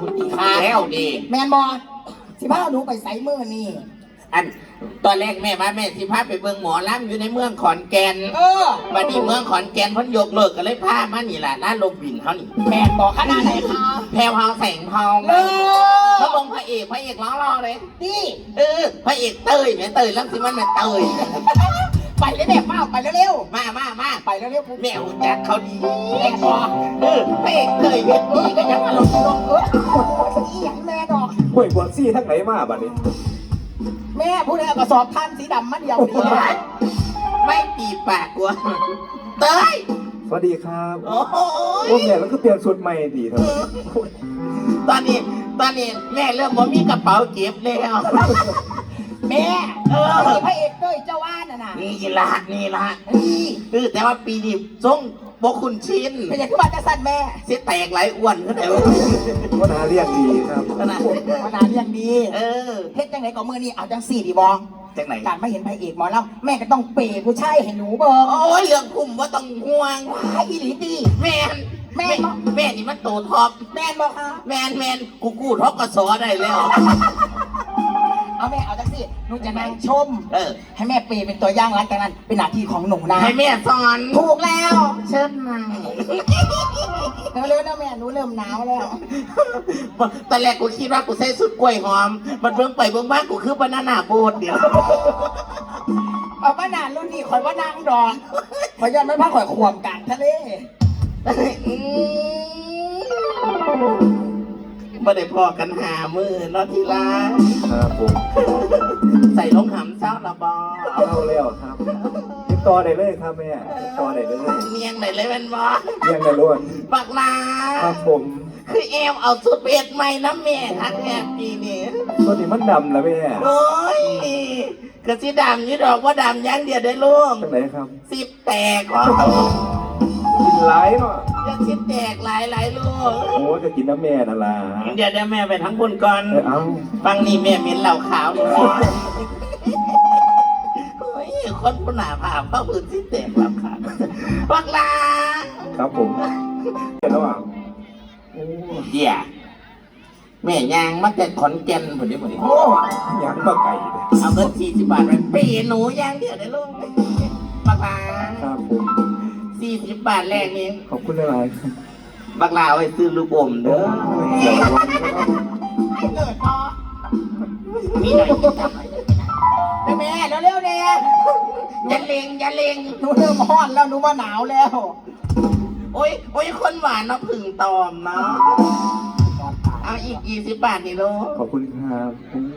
คุณตีค่ะแล้วดีแมนบอสิพาหนูไปใส่มือนี่ อันตอนแรกแม่มาแม่สิพาไปเบิ่งหมอลำอยู่ในเมืองขอนแก่นเออ บัดนี้เมืองขอนแก่นเพ้นยกเลิกก็เลยพามานี่แหละร้านลมบินเขานี่แมนบอกขนาดไหนคะแพรวพราวแสงทองเออเขาลงพระเอกพระเอกร้องรอเลย นี่ เออพระเอกเต้ยแม่เต้ยแล้วสิมันแม่เต้ย ไปเลยแม่เป้าไปเร็วมามามาๆไปเร็วๆพูดแม่หุ่นจักเขาดีแม่บอกเออพระเอกเต้ยเวทีก็ยังมาลงลงเอออีหยังแม่ดอกห่วยบวชซี่ทั้งไหนมาบัดนี้แม่พูดแล้วกระสอบท่านสีดำมาเดียวนี่ไม่ปีปากกลัวเต้ยสวัสดีครับโอ้โหโอ้แม่แล้วก็เปลี่ยนชุดใหม่ดีเถอะตอนนี้ตอนนี้แม่เริ่มว่ามีกระเป๋าเก็บแล้ว แม่เออนี่พระเอกเต้ยเจ้าว่านน่ะนะนี่ละนี่ละนี่เออแต่ว่าปีนี้ทรงบกคุณชินเป็นอย่างที่บ้านจะสั่นแม่เสียแตกหลายอ้วนก็ได้วว่านาเรียกดีครับขนาดมานานยังดีเออเฮ็ดจังไหนก็มือนี่เอาจังสี่ดีบองจากไหนการไม่เห็นพระเอกหมอแล้วแม่ก็ต้องเปย์ผู้ชายให้หนูเบิร์โอ้ยเรื่องคุมว่าต้องห่วงไอ้อีหลีดีแม่นแม่แม่นบ่แม่นี่มันโตท็อปแม่นบอกคะแมนแมนกูกู้ท็อปกระสอได้แล้ว เอาแม่เอาจังสี่หนูจะนั่งชม เออ ให้แม่เปย์เป็นตัวอย่างหลังจากนั้น เป็นหน้าที่ของหนูนะ ให้แม่สอนถูกแล้ว เชิญมาเร็วๆนะแม่หนูเริ่มหนาวแล้วตอนแรกกูคิดว่ากูใส่สุดกล้วยหอม มันเบิ่งไปเบิ่งมากูคือบานาน่าโบดเดียวเอามานานรุ่นนี้คอยว่านางดอกคอยยันไม่พักคอยขวมกลางทะเลอืม บ่ได้พอกันหามือเนอทีละครับผมใส่ลงหำเช้าละบอเข้าแล้วครับติดต่อได้เลยครับแม่ติดต่อได้เลยเมียงไหนเลยแมันบอเรียงได้ล้วนบักลาครับผมคือเอมเอาสุดเป็ดใหม่นะแม่ทักแอบปีนี้ตัวนี้มันดำแล้วแม่โอ้ยกระสีดำนี่ดอกว่าดำอยังเดียวได้ลูกทั้งไหนครับสิบแตกว่ะกินหลายเนาะ จะสิบแตกหลายหลายลูกโอ้จะกินน้ำแม่นั่นล่ะเดี๋ยวเดี๋ยวแม่ไปทั้งคนก่อนเออเอาฟังนี่แม่เหม็นเหล่าขาวนี่โอ้ยคนผู้หนาผ่าเข้าพื้นที่แตกเหล่าขาวบักลาครับผมเห็นแล้วอะโอ้เดี๋ยวแม่ยางมาแต่ขอนแก่นผุนนี้ผุนนี้โอ้ยังมาไก่เลยเอาเงินสี่สิบบาทไปเปย์หนูยางเดียวได้ลูกบักลาครับผม สี่สิบบาทแรกนี่ขอบคุณหลายๆครับบักลาเอาไปซื้อลูกอมเด้อเดี๋ยววันให้เกิดพอมีหน่อยกินทำไมแม่เร็วๆเนี่ยอย่าเลงอย่าเลงหนูเริ่มฮ้อนแล้วหนูว่าหนาวแล้ว โอ้ยโอ้ยคนหวานเนาะผึ่งตอมเนาะเอาอีกยี่สิบบาทนี่ลูกขอบคุณครับ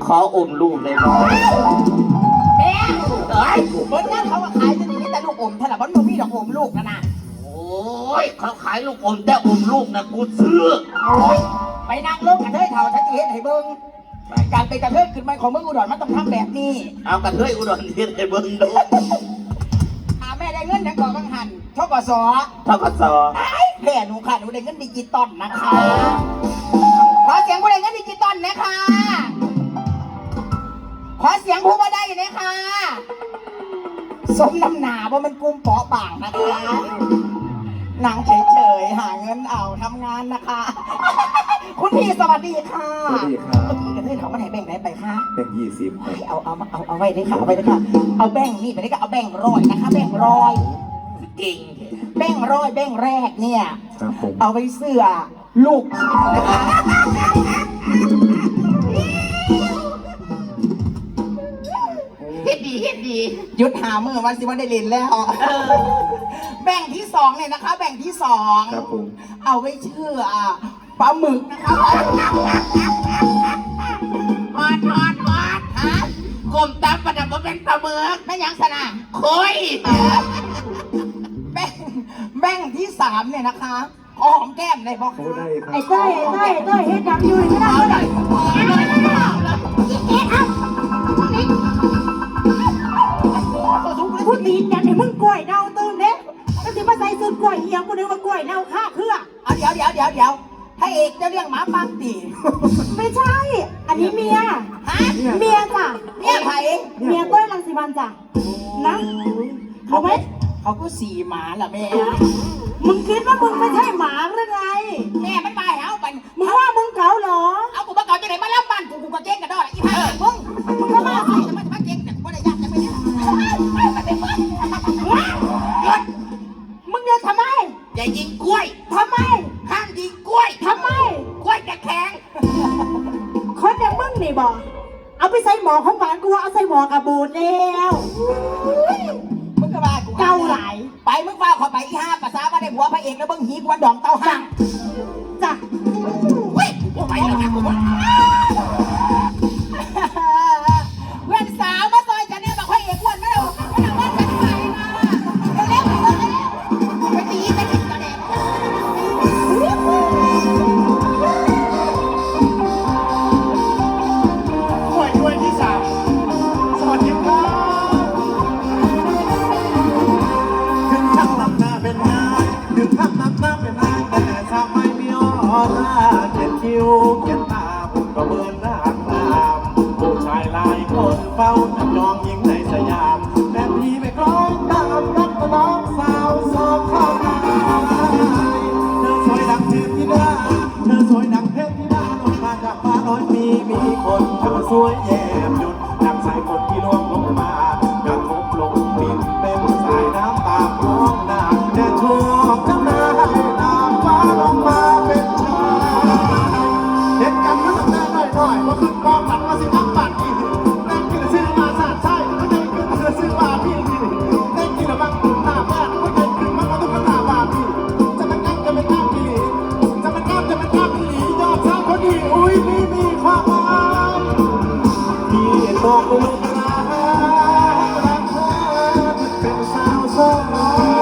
ขออมลูกเลยเนาะแม่เอ้ยเบิ้ลนั่นเขาว่าขายจะดี แต่ลูกอมเท่าไหร่บ้านมึงมีดอกอมลูกนะนะโอ้ยเขาขายลูกอมแต่อมลูกนะกูซื้อไปนั่งลงกันเฮ้ยเท่าฉันจะเห็นให้เบิ้งการเป็นกระเทยขึ้นมาของเมืองอุดรมันต้องทำแบบนี้ เอากันด้วยอุดรเทียนไอ้เบิ้งดูหาแม่ได้เงินยังก่อบังหันทกศทกสแม่หนูค่ะหนูได้เงินดิจิตอลนะคะขอเสียงผู้ได้เงินดิจิตอลนะคะขอเสียงผู้มาได้นะคะ สมน้ำหนาว่ามันกุมเปาะบางนะคะหนังเฉยๆ หาเงินเอาทำงานนะคะ คุณพี่สวัสดีค่ะสวัสดีครับเมื่อกี้กระเทยถามว่าไหนแบ่งไหนไปคะเป็นยี่สิบครับเอาเอาเอาเอาไว้เลยค่ะเอาไว้เลยค่ะ เอาแบ่งนี่ไปเลยค่ะเอาแบ่งร้อยนะคะ แบ่งร้อยเก่งแบ่งร้อยแบ่งแรกเนี่ย ครับผม เอาไว้เสื้อลูกชิ้นนะคะ ดดีเฮ็ดดี หยุดหามือวันสิวันได้เล่นแล้ว แบ่งที่สองเนี่ยนะคะ แบ่งที่สองครับผม เอาไว้เชื่อปลาหมึกนะคะฮอดฮอดฮอดฮะกลมตามประดับว่าเป็นปลาหมึกแม่ยังสนะโคุยแบ่งแบ่งที่สามเนี่ยนะคะหอมแก้มเลยบอกโอ้ได้ครับ ไอ้เต้ยไอ้เต้ยเต้ยเฮ็ดดังอยู่นี่นะเอาเลย เน่าค่าเครื่องเอาเดี๋ยวเดี๋ยวเดี๋ยวเดี๋ยวพระเอกจะเรียกหมาปังตีไม่ใช่ อันนี้เมีย ฮะเมียจ้ะ เรียกไผ่เมียต้นรังสิวันจ้ะ นะเขาไหมเขาก็สีหมาล่ะแม่ มึงคิดว่ามึงไม่ใช่หมาหรือไง แม่มันมาแล้วบันมึงว่ามึงเก่าเหรอ เอากูมาเก่าจะไหนมาแล้วบ้านกูกูก็เก่งกันด้วยอีพายมึงมึงก็มาสิจะมาจะมาเก่งแต่กูไม่ได้ยากจะไม่ได้ แยิงกล้วยทำไมห้ามยิงกล้วยทำไมกล้วยจะแข็งคนอย่างมึงนี่บอกเอาไปใส่หมอของหวานกูเอาใส่หมอกระบูดแล้วมึงก็ว่ากูเก่าหลายไปมึงว่าขอไปอีห้าภาษาบ้านในหัวพระเอกแล้วมึงหีกวันดองเต้าห้างจ้ะไปแล้วกูว่า เขียนคิ้วเขียนตาผมก็เบิร์นหน้าตามผู้ชายหลายคนเฝ้าจับจองหญิงในสยามแต่พี่ไม่คล้องตามรักน้องสาวสองเข้ามาเธอสวยดังเทพธิดาเธอสวยดังเทพธิดาลงมาจากฟ้าน้อยมีมีคนเธอสวยแย่ ส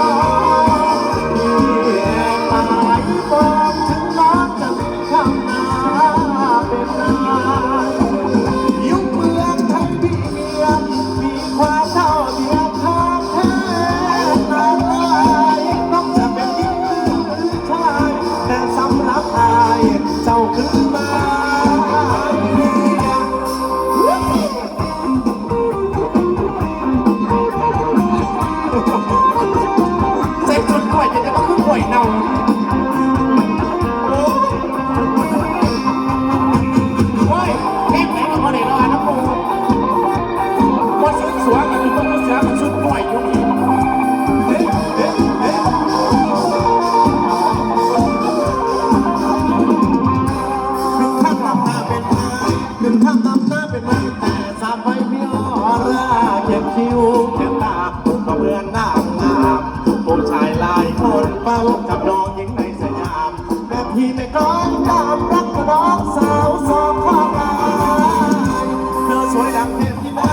เป็นนายแต่สามใบมีออร่าเขียนคิ้วเขียนตาก็เหมือนนางงามผู้ชายหลายคนเฝ้าจับน้องหญิงในสยามแต่พี่ไม่กล้องตามรักน้องสาวสองข้อลายเธอสวยดังเทพธิดา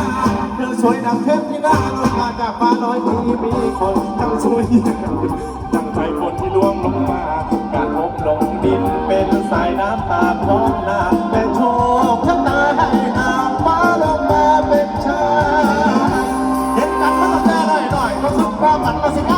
เธอสวยดังเทพธิดาลงมาจากฟ้าน้อยมีมีคนทั้งสวยดังใจคนที่ล่วงลงมา การะทบลงดินเป็นสายน้ำตาท้องนา Rob at Pasig